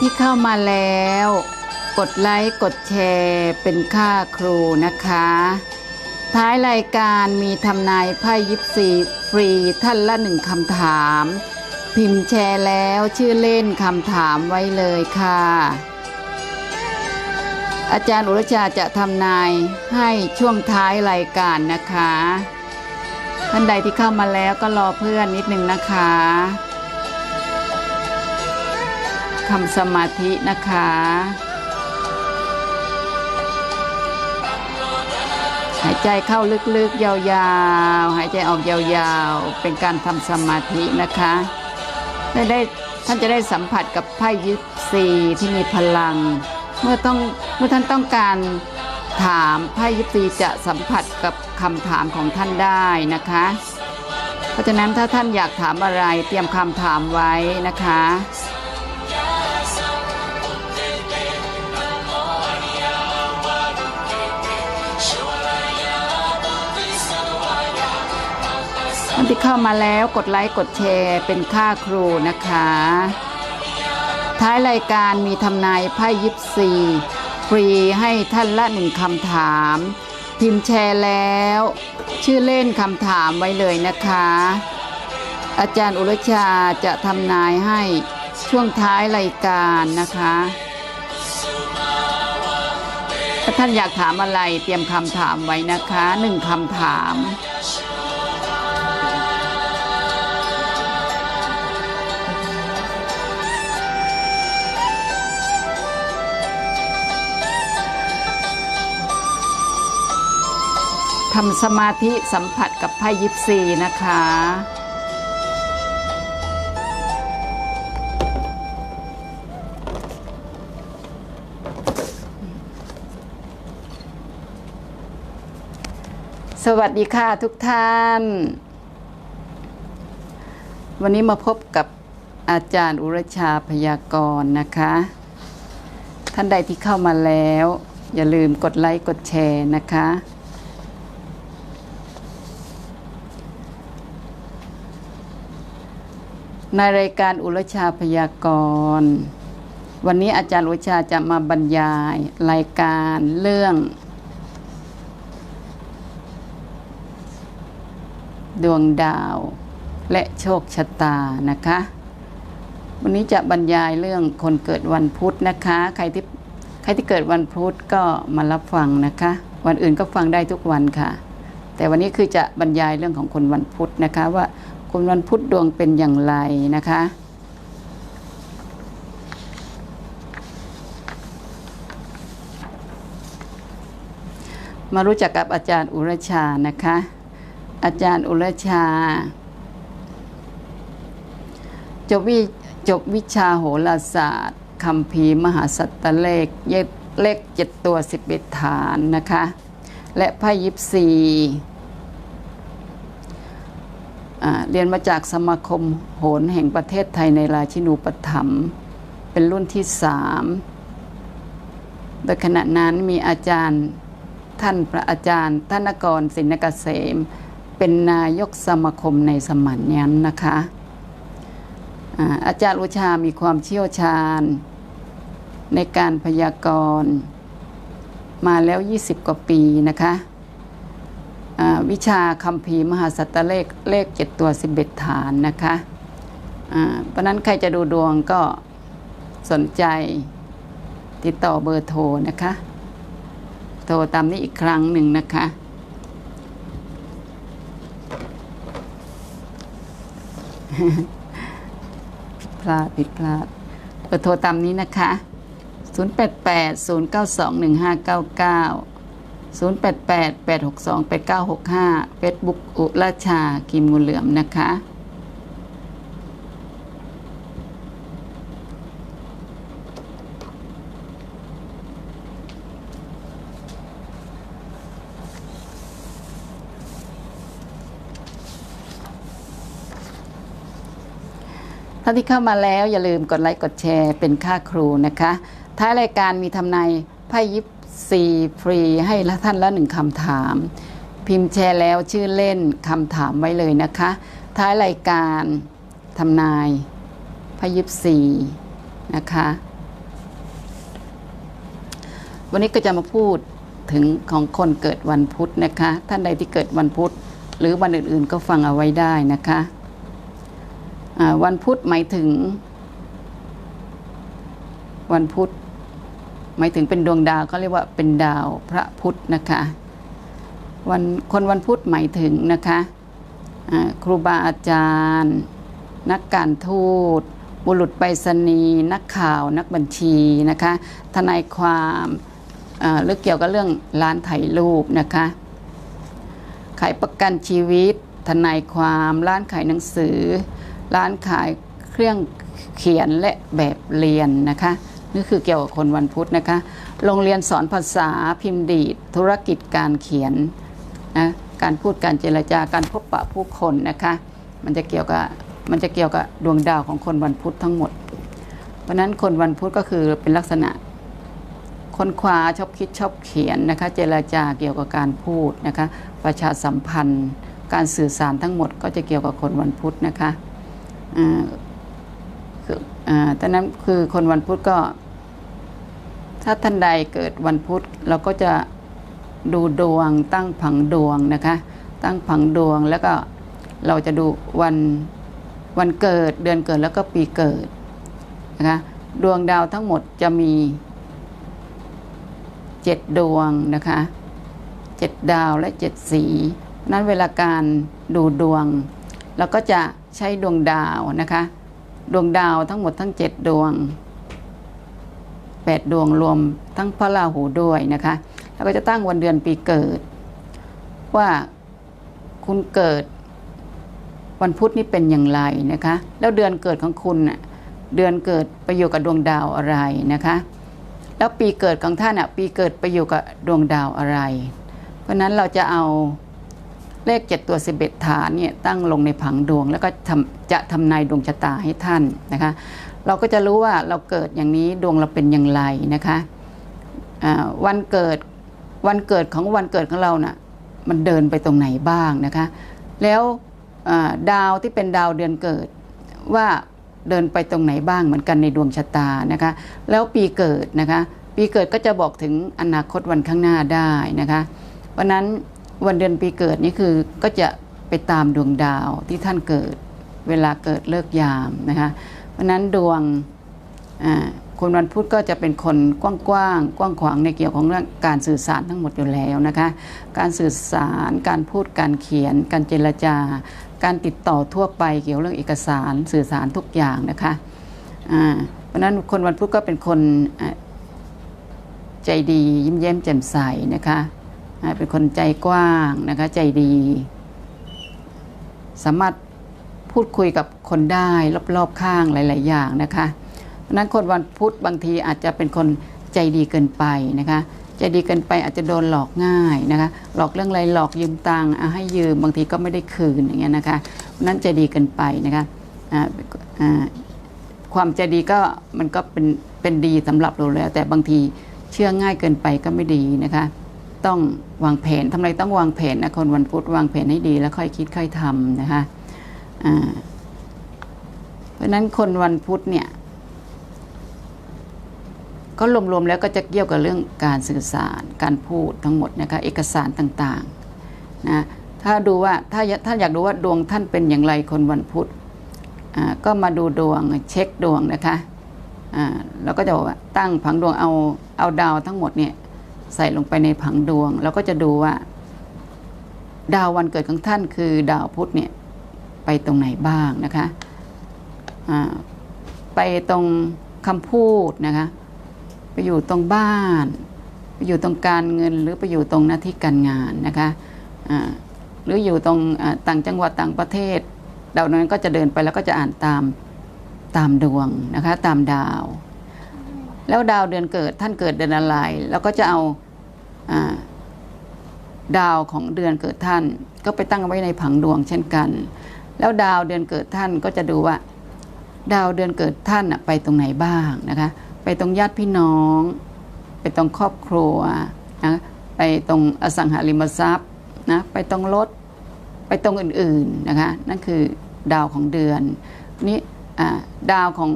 ที่เข้ามาแล้ว กดไลค์กดแชร์เป็นค่าครูนะคะ ท้ายรายการมีทำนายไพ่ยิปซีฟรีท่านละหนึ่งคำถาม พิมพ์แชร์แล้วชื่อเล่นคำถามไว้เลยค่ะ อาจารย์อุรชาจะทำนายให้ช่วงท้ายรายการนะคะ ท่านใดที่เข้ามาแล้วก็รอเพื่อนนิดนึงนะคะ ทำสมาธินะคะหายใจเข้าลึกๆ ยาวๆ หายใจออกยาวๆ เป็นการทำสมาธินะคะได้ได้ท่านจะได้สัมผัสกับไพ่ยิปซีที่มีพลัง เมื่อต้องเมื่อท่านต้องการถามไพ่ยิปซีจะสัมผัสกับคำถามของท่านได้นะคะ เพราะฉะนั้นถ้าท่านอยากถามอะไรเตรียมคำถามไว้นะคะ ที่เข้ามาแล้วกดไลค์กดแชร์เป็นค่าครูนะคะ ท้ายรายการมีทำนายไพ่ยิปซีฟรีให้ท่านละหนึ่งคำถาม พิมพ์แชร์แล้ว ชื่อเล่นคำถามไว้เลยนะคะ อาจารย์อุรชาจะทำนายให้ช่วงท้ายรายการนะคะถ้าท่านอยากถามอะไรเตรียมคำถามไว้นะคะหนึ่งคำถาม ทำสมาธิสัมผัสกับไพ่ยิปซีนะคะ สวัสดีค่ะทุกท่าน วันนี้มาพบกับอาจารย์อุรชาพยากรณ์นะคะ ท่านใดที่เข้ามาแล้ว อย่าลืมกดไลค์กดแชร์นะคะ ในรายการอุรชาพยากรณ์วันนี้อาจารย์อุรชาจะมาบรรยายรายการเรื่อง ดวงดาวและโชคชะตานะคะ วันนี้จะบรรยายเรื่องคนเกิดวันพุธนะคะ ใครที่ใครที่เกิดวันพุธก็มารับฟังนะคะ วันอื่นก็ฟังได้ทุกวันค่ะ แต่วันนี้คือจะบรรยายเรื่องของคนวันพุธนะคะว่า คนวันพุธดวงเป็นอย่างไรนะคะ มารู้จักกับอาจารย์อุรชานะคะ อาจารย์อุรชา จบวิจบวิชาโหราศาสตร์คำพีมหาสัตตเลขเลขเจ็ดตัวสิบเอ็ดฐานนะคะ และไพ่ยิปซี เรียนมาจากสมาคมโหรแห่งประเทศไทยในราชินูปถัมภ์เป็นรุ่นที่สามโดยขณะนั้นมีอาจารย์ท่านพระอาจารย์ธนกรศินกเกษม เป็นนายกสมาคมในสมัยนั้นนะคะอาอาจารย์อุชามีความเชี่ยวชาญ ในการพยากรณ์มาแล้ว 20 กว่าปีนะคะ วิชาคัมภีร์มหาสัตตเลขเลขเจ็ดตัว11ฐานนะคะเพราะนั้นใครจะดูดวงก็สนใจติดต่อเบอร์โทรนะคะ โทรตามนี้อีกครั้งหนึ่งนะคะพลาดผิดพลาดเบอร์โทรตามนี้นะคะ 088 092 1599 088 862 8965 Facebook อุราชากิมงูเหลือมนะคะ ท่านที่เข้ามาแล้วอย่าลืมกดไลค์กดแชร์เป็นค่าครูนะคะ ท้ายรายการมีทำนายไพ่ยิป ซีฟรีให้ละท่านละหนึ่งคำถาม พิมพ์แชร์แล้วชื่อเล่นคำถามไว้เลยนะคะ ท้ายรายการทำนายพยิปซีนะคะ วันนี้ก็จะมาพูดถึงของคนเกิดวันพุธนะคะ ท่านใดที่เกิดวันพุธหรือวันอื่นๆก็ฟังเอาไว้ได้นะคะวันพุธหมายถึง วันพุธ หมายถึงเป็นดวงดาวเขาเรียกว่าเป็นดาวพระพุธนะคะวันคนวันพุธหมายถึงนะคะครูบาอาจารย์ นักการทูตบุรุษไปรษณีย์นักข่าวนักบัญชีนะคะทนายความหรือเกี่ยวกับเรื่องร้านถ่ายรูปนะคะขายประกันชีวิต ทนายความร้านขายหนังสือ ร้านขายเครื่องเขียนและแบบเรียนนะคะ นี่คือเกี่ยวกับคนวันพุธนะคะ โรงเรียนสอนภาษาพิมพ์ดีดธุรกิจการเขียนนะการพูดการเจรจาการพบปะผู้คนนะคะมันจะเกี่ยวกับมันจะเกี่ยวกับดวงดาวของคนวันพุธทั้งหมด เพราะนั้นคนวันพุธก็คือเป็นลักษณะคนคว้าชอบคิดชอบเขียนนะคะเจรจาเกี่ยวกับการพูดนะคะประชาสัมพันธ์ การสื่อสารทั้งหมดก็จะเกี่ยวกับคนวันพุธนะคะ อ่าคืออ่าดังนั้นคือคนวันพุธก็ ถ้าท่านใดเกิดวันพุธเราก็จะดูดวงตั้งผังดวงนะคะ ตั้งผังดวงแล้วก็เราจะดูวันวันเกิดเดือนเกิดแล้วก็ปีเกิดนะคะดวงดาวทั้งหมดจะมีเจ็ดดวงนะคะเจ็ดดาวและเจ็ดสี นั้นเวลาการดูดวง เราก็จะใช้ดวงดาวนะคะ ดวงดาวทั้งหมดทั้งเจ็ดดวงแปดดวงรวมทั้งพระราหูด้วยนะคะ แล้วก็จะตั้งวันเดือนปีเกิด ว่าคุณเกิดวันพุธนี่เป็นอย่างไรนะคะ แล้วเดือนเกิดของคุณเดือนเกิดไปอยู่กับดวงดาวอะไรนะคะ แล้วปีเกิดของท่านอะปีเกิดไปอยู่กับดวงดาวอะไร เพราะนั้นเราจะเอา เลขเจ็ดตัวสิบเอ็ดฐานเนี่ยตั้งลงในผังดวง แล้วก็จะทำนายดวงชะตาให้ท่านนะคะ เราก็จะรู้ว่าเราเกิดอย่างนี้ดวงเราเป็นอย่างไรนะคะวันเกิดวันเกิดของวันเกิดของเราน่ะมันเดินไปตรงไหนบ้างนะคะ แล้วดาวที่เป็นดาวเดือนเกิดว่าเดินไปตรงไหนบ้างเหมือนกันในดวงชะตานะคะ แล้วปีเกิดนะคะ ปีเกิดก็จะบอกถึงอนาคตวันข้างหน้าได้นะคะ เพราะนั้น วันเดือนปีเกิดนี่คือก็จะไปตามดวงดาวที่ท่านเกิดเวลาเกิดเลิกยามนะคะเพราะนั้นดวงคนวันพุธก็จะเป็นคนกว้างๆกว้างขวางในเกี่ยวของเรื่องการสื่อสารทั้งหมดอยู่แล้วนะคะการสื่อสารการพูดการเขียน การเจรจา การติดต่อทั่วไปเกี่ยวเรื่องเอกสารสื่อสารทุกอย่างนะคะเพราะนั้นคนวันพุธก็เป็นคนใจดียิ้มแย้มแจ่มใสนะคะ เป็นคนใจกว้างนะคะใจดี สามารถพูดคุยกับคนได้รอบๆข้างหลาย ๆ อย่างนะคะเพราะนั้นคนวันพุธบางทีอาจจะเป็นคนใจดีเกินไปนะคะใจดีเกินไปอาจจะโดนหลอกง่ายนะคะหลอกเรื่องอะไรหลอกยืมตังค์อะให้ยืมบางทีก็ไม่ได้คืนอย่างเงี้ยนะคะเพราะนั้นใจดีเกินไปนะคะความใจดีก็มันก็เป็นเป็นดีสำหรับเราแล้ว แต่บางทีเชื่อง่ายเกินไปก็ไม่ดีนะคะ ต้องวางแผนทำไรต้องวางแผนนะคนวันพุธวางแผนให้ดีแล้วค่อยคิดค่อยทำนะคะเพราะนั้นคนวันพุธเนี่ย ก็รวมๆแล้วก็จะเกี่ยวกับเรื่องการสื่อสารการพูดทั้งหมดนะคะเอกสารต่างๆนะถ้าดูว่าถ้าถ้าอยากดูว่าดวงท่านเป็นอย่างไรคนวันพุธก็มาดูดวงเช็คดวงนะคะเราก็จะบอกว่าตั้งผังดวงเอาเอาดาวทั้งหมดเนี่ย ใส่ลงไปในผังดวงเราก็จะดูว่า ดาววันเกิดของท่านคือดาวพุธเนี่ยไปตรงไหนบ้างนะคะอ่าไปตรงคำพูดนะคะไปอยู่ตรงบ้าน ไปอยู่ตรงการเงินหรือไปอยู่ตรงหน้าที่การงานนะคะอ่าหรืออยู่ตรงต่างจังหวัดต่างประเทศดาวนั้นก็จะเดินไปแล้วก็จะอ่านตามตามดวงนะคะตามดาว แล้วดาวเดือนเกิดท่านเกิดเดือนอะไร แล้วก็จะเอาอาดาวของเดือนเกิดท่าน ก็ไปตั้งไว้ในผังดวงเช่นกัน แล้วดาวเดือนเกิดท่านก็จะดูว่า ดาวเดือนเกิดท่านน่ะไปตรงไหนบ้างนะคะไปตรงญาติพี่น้อง ไปตรงครอบครัวนะไปตรงอสังหาริมทรัพย์นะไปตรงรถไปตรงอื่นๆนะคะนั่นคือดาวของเดือนนี่ดาวของ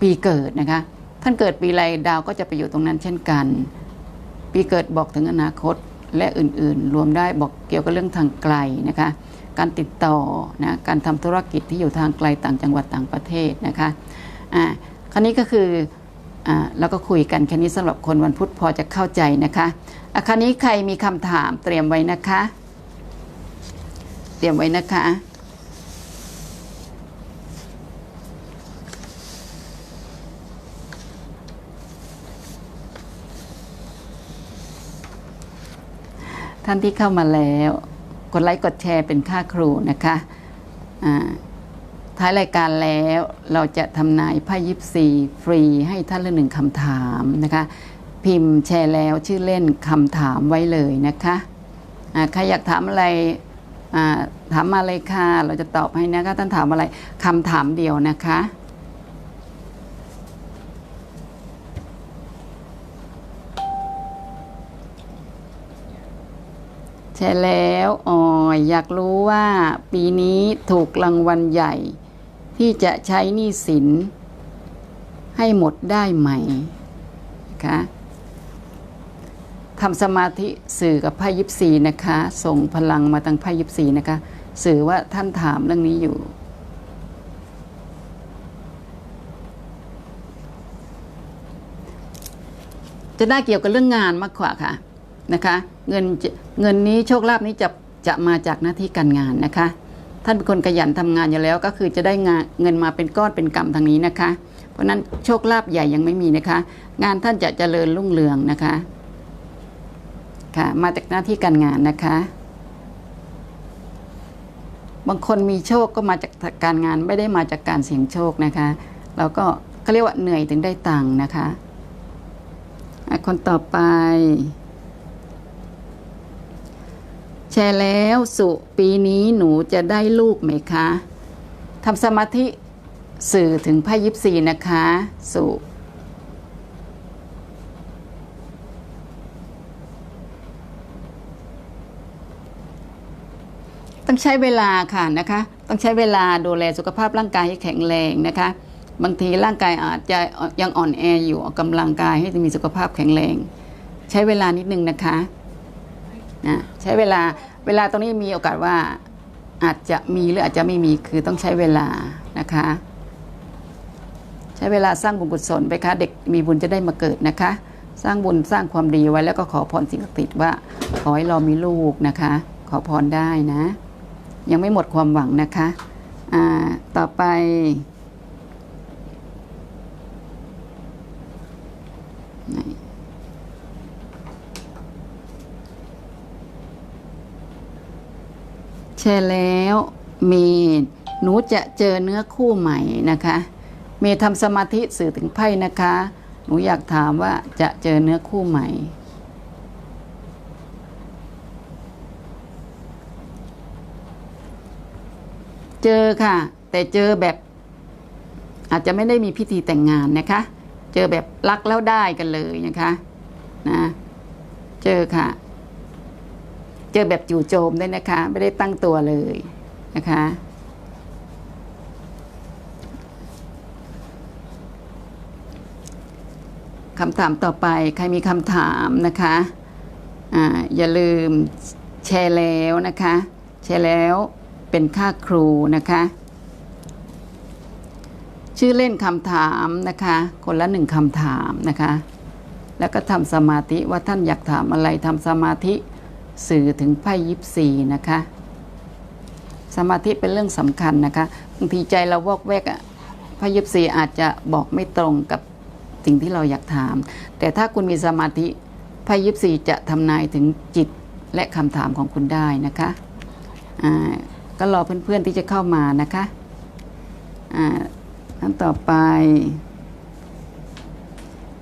ปีเกิดนะคะ ท่านเกิดปีไรดาวก็จะไปอยู่ตรงนั้นเช่นกัน ปีเกิดบอกถึงอนาคตและอื่นๆ รวมได้บอกเกี่ยวกับเรื่องทางไกลนะคะ การติดต่อนะการทำธุรกิจที่อยู่ทางไกลต่างจังหวัดต่างประเทศนะคะอ่าคราวนี้ก็คืออ่าเราก็คุยกันแค่นี้สำหรับคนวันพุธพอจะเข้าใจนะคะอะคราวนี้ใครมีคำถามเตรียมไว้นะคะ เตรียมไว้นะคะ ท่านที่เข้ามาแล้ว กดไลค์กดแชร์เป็นค่าครูนะคะท้ายรายการแล้วเราจะทำนายไพ่ยิปซีฟรีให้ท่านละหนึ่งคำถามนะคะ พิมพ์แชร์แล้วชื่อเล่นคำถามไว้เลยนะคะใครอยากถามอะไรถามมาเลยค่ะ เราจะตอบให้นะคะท่านถามอะไรคำถามเดียวนะคะ ใช่แล้วออยอยากรู้ว่าปีนี้ถูกรางวัลใหญ่ ที่จะใช้หนี้สิน ให้หมดได้ไหมคะทำสมาธิสื่อกับไพ่ยิปซีนะคะ ส่งพลังมาทางไพ่ยิปซีนะคะ สื่อว่าท่านถามเรื่องนี้อยู่จะได้เกี่ยวกับเรื่องงานมากกว่าค่ะ นะคะเงินเงินนี้โชคลาภนี้จะจะมาจากหน้าที่การงานนะคะ ท่านเป็นคนขยันทำงานอยู่แล้วก็คือจะได้งานเงินมาเป็นก้อนเป็นกำทางนี้นะคะ เพราะฉะนั้นโชคลาภใหญ่ยังไม่มีนะคะ งานท่านจะเจริญรุ่งเรืองนะคะค่ะมาจากหน้าที่การงานนะคะ บางคนมีโชคก็มาจากการงานไม่ได้มาจากการเสี่ยงโชคนะคะเราก็เขาเรียกว่าเหนื่อยถึงได้ตังค์นะคะคนต่อไป แชร์แล้วสุปีนี้หนูจะได้ลูกไหมคะทำสมาธิสื่อถึงไพ่ยิปซีนะคะ สุต้องใช้เวลาค่ะนะคะ ต้องใช้เวลาดูแลสุขภาพร่างกายให้แข็งแรงนะคะ บางทีร่างกายอาจจะยังอ่อนแออยู่ออกกำลังกายให้มีสุขภาพแข็งแรง ใช้เวลานิดนึงนะคะ นะใช้เวลาเวลาตรงนี้มีโอกาสว่าอาจจะมีหรืออาจจะไม่มีคือต้องใช้เวลานะคะ ใช้เวลาสร้างบุญกุศลไปคะเด็กมีบุญจะได้มาเกิดนะคะ สร้างบุญสร้างความดีไว้แล้วก็ขอพรสิ่งศักดิ์สิทธิ์ว่าขอให้เรามีลูกนะคะ ขอพรได้นะ ยังไม่หมดความหวังนะคะอ่าต่อไปไหน ชร์แล้วเมย์หนูจะเจอเนื้อคู่ใหม่นะคะ เมย์ทำสมาธิสื่อถึงไพ่นะคะ หนูอยากถามว่าจะเจอเนื้อคู่ใหม่ เจอค่ะ แต่เจอแบบ อาจจะไม่ได้มีพิธีแต่งงานนะคะ เจอแบบรักแล้วได้กันเลยนะคะนะ เจอค่ะ เจอแบบจู่โจมด้วยนะคะ ไม่ได้ตั้งตัวเลยนะคะคำถามต่อไปใครมีคำถามนะคะออย่าลืมแชร์แล้วนะคะ แชร์แล้วเป็นค่าครูนะคะ ชื่อเล่นคำถามนะคะ คนละหนึ่งคำถามนะคะ แล้วก็ทำสมาธิว่าท่านอยากถามอะไรทำสมาธิ สื่อถึงไพ่ยิปซีนะคะ สมาธิเป็นเรื่องสำคัญนะคะบางทีใจเราวอกแวกอะไพ่ยิปซีอาจจะบอกไม่ตรงกับสิ่งที่เราอยากถาม แต่ถ้าคุณมีสมาธิไพ่ยิปซีจะทำนายถึงจิตและคำถามของคุณได้นะคะอ่าก็รอเพื่อนๆที่จะเข้ามานะคะอ่าท่านต่อไป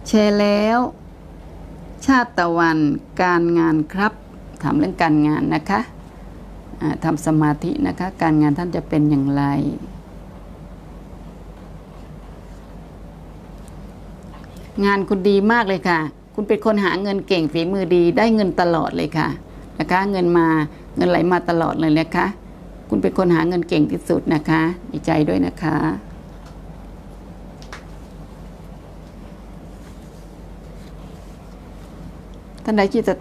แชร์แล้ว ชาติตะวันการงานครับ ถามเรื่องการงานนะคะอ่าทำสมาธินะคะ การงานท่านจะเป็นอย่างไรงานคุณดีมากเลยค่ะ คุณเป็นคนหาเงินเก่งฝีมือดี ได้เงินตลอดเลยค่ะนะคะ เงินมาเงินไหลมาตลอดเลยนะคะ คุณเป็นคนหาเงินเก่งที่สุดนะคะ ดีใจด้วยนะคะ ท่านใดที่จะ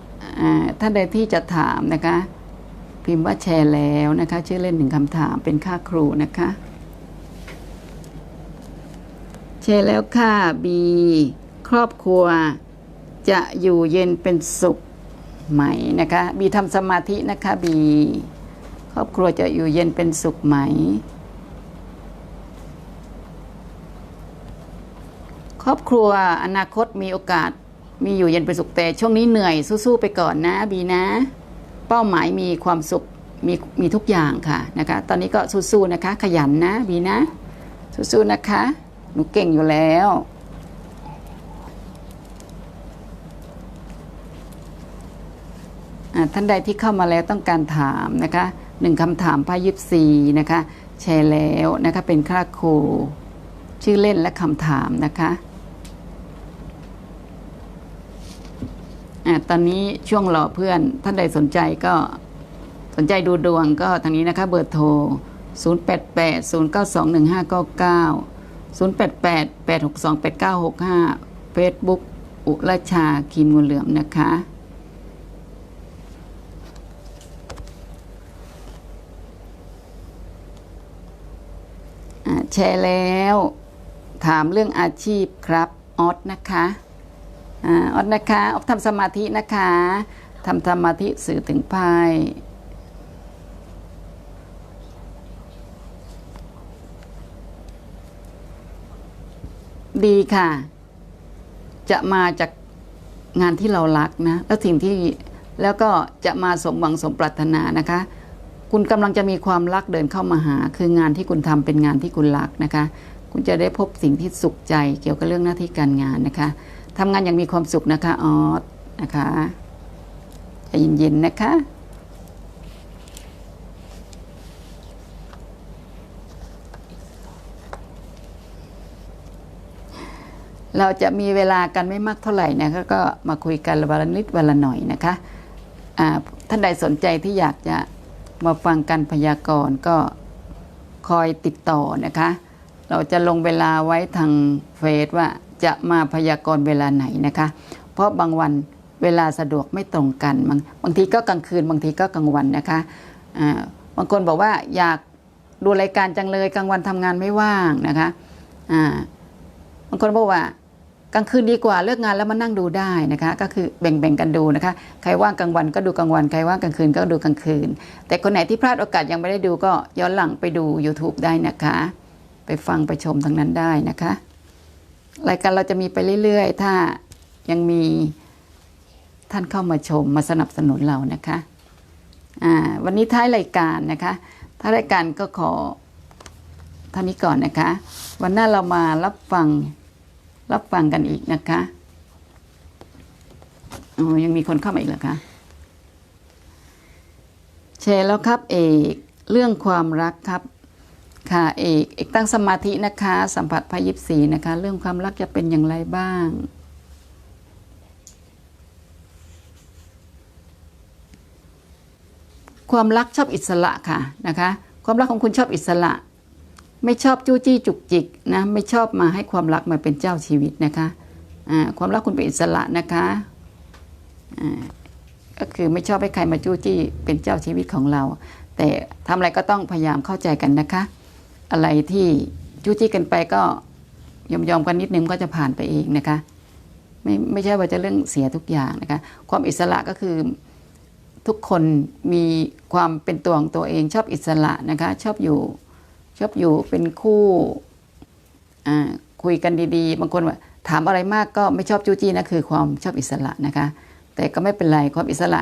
ท่านใดที่จะถามนะคะ พิมพ์ว่าแชร์แล้วนะคะ ชื่อเล่นหนึ่งคำถามเป็นค่าครูนะคะ แชร์แล้วค่ะบีครอบครัวจะอยู่เย็นเป็นสุขไหมนะคะบีทำสมาธินะคะบีครอบครัวจะอยู่เย็นเป็นสุขไหม ครอบครัวอนาคตมีโอกาส มีอยู่เย็นเป็นสุขแต่ช่วงนี้เหนื่อยสู้ๆไปก่อนนะบีนะ เป้าหมายมีความสุขมีมีทุกอย่างค่ะนะคะ ตอนนี้ก็สู้ๆนะคะ ขยันนะบีนะ สู้ๆนะคะ หนูเก่งอยู่แล้วท่านใดที่เข้ามาแล้วต้องการถามนะคะหนึ่งคำถามพายิบซีนะคะแชร์แล้วนะคะเป็นค่าครูชื่อเล่นและคำถามนะคะ อ่าตอนนี้ช่วงรอเพื่อนท่านใดสนใจก็สนใจดูดวงก็ทางนี้นะคะเบอร์โทร 088 092 1599 088 862 8965 Facebook อุรชาคีมงูเหลือมนะคะแชร์แล้ว ถามเรื่องอาชีพครับ ออสนะคะ อาออสนะคะออฟทำสมาธินะคะทำสมาธิสื่อถึงไพ่ดีค่ะ จะมาจากงานที่เรารักนะ แล้วสิ่งที่แล้วก็จะมาสมหวังสมปรารถนานะคะ คุณกำลังจะมีความรักเดินเข้ามาหา คืองานที่คุณทำเป็นงานที่คุณรักนะคะ คุณจะได้พบสิ่งที่สุขใจเกี่ยวกับเรื่องหน้าที่การงานนะคะ ทำงานอย่างมีความสุขนะคะออสนะคะใจเย็นๆนะคะเราจะมีเวลากันไม่มากเท่าไหร่นะคะก็มาคุยกันวันละนิดวันละหน่อยนะคะท่านใดสนใจที่อยากจะมาฟังกันพยากรณ์ก็คอยติดต่อนะคะ เราจะลงเวลาไว้ทางเฟซว่า จะมาพยากรณ์เวลาไหนนะคะ เพราะบางวันเวลาสะดวกไม่ตรงกันบางบางทีก็กลางคืนบางทีก็กลางวันนะคะอ่าบางคนบอกว่าอยากดูรายการจังเลยกลางวันทำงานไม่ว่างนะคะอ่าบางคนบอกว่ากลางคืนดีกว่าเลิกงานแล้วมานั่งดูได้นะคะ ก็คือแบ่งๆกันดูนะคะ ใครว่างกลางวันก็ดูกลางวันใครว่างกลางคืนก็ดูกลางคืน แต่คนไหนที่พลาดโอกาสยังไม่ได้ดูก็ย้อนหลังไปดู YouTube ได้นะคะ ไปฟังไปชมทั้งนั้นได้นะคะ รายการเราจะมีไปเรื่อยๆ ถ้ายังมีท่านเข้ามาชมมาสนับสนุนเรานะคะวันนี้ท้ายรายการนะคะท้ายรายการก็ขอเท่านี้ก่อนนะคะ วันหน้าเรามารับฟังรับฟังกันอีกนะคะยังมีคนเข้ามาอีกเหรอคะแชร์แล้วครับเอกเรื่องความรักครับ ค่ะเอกเอกตั้งสมาธินะคะ สัมผัสพายิบสีนะคะ เรื่องความรักจะเป็นอย่างไรบ้าง ความรักชอบอิสระค่ะนะคะ ความรักของคุณชอบอิสระ ไม่ชอบจู้จี้จุกจิกนะไม่ชอบมาให้ความรักมาเป็นเจ้าชีวิตนะคะอ่าความรักคุณเป็นอิสระนะคะก็คือไม่ชอบให้ใครมาจู้จี้เป็นเจ้าชีวิตของเรา แต่ทำอะไรก็ต้องพยายามเข้าใจกันนะคะ อะไรที่จู้จี้กันไปก็ยอมยอมๆกันนิดนึงก็จะผ่านไปเองนะคะ ไม่ไม่ใช่ว่าจะเรื่องเสียทุกอย่างนะคะ ความอิสระก็คือทุกคนมีความเป็นตัวของตัวเองชอบอิสระนะคะ ชอบอยู่ชอบอยู่เป็นคู่อ่าคุยกันดีๆ บางคนว่าถามอะไรมากก็ไม่ชอบจู้จี้นะคือความชอบอิสระนะคะ แต่ก็ไม่เป็นไรความอิสระ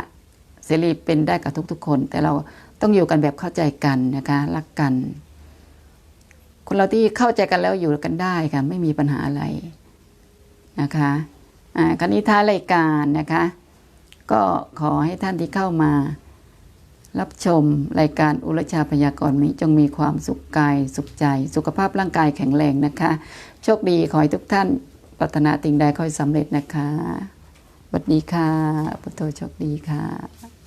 เสรีเป็นได้กับทุกๆคน แต่เราต้องอยู่กันแบบเข้าใจกันนะคะรักกัน คนเราที่เข้าใจกันแล้วอยู่กันได้ค่ะไม่มีปัญหาอะไรนะคะอ่าคราวนี้ท้ายรายการนะคะ ก็ขอให้ท่านที่เข้ามา รับชมรายการอุรชาพยากรณ์นี้จงมีความสุขกายสุขใจ สุขภาพร่างกายแข็งแรงนะคะ โชคดีขอให้ทุกท่านปรารถนาสิ่งใดขอให้สำเร็จนะคะ บัดนี้ค่ะ พุทโธโชคดีค่ะ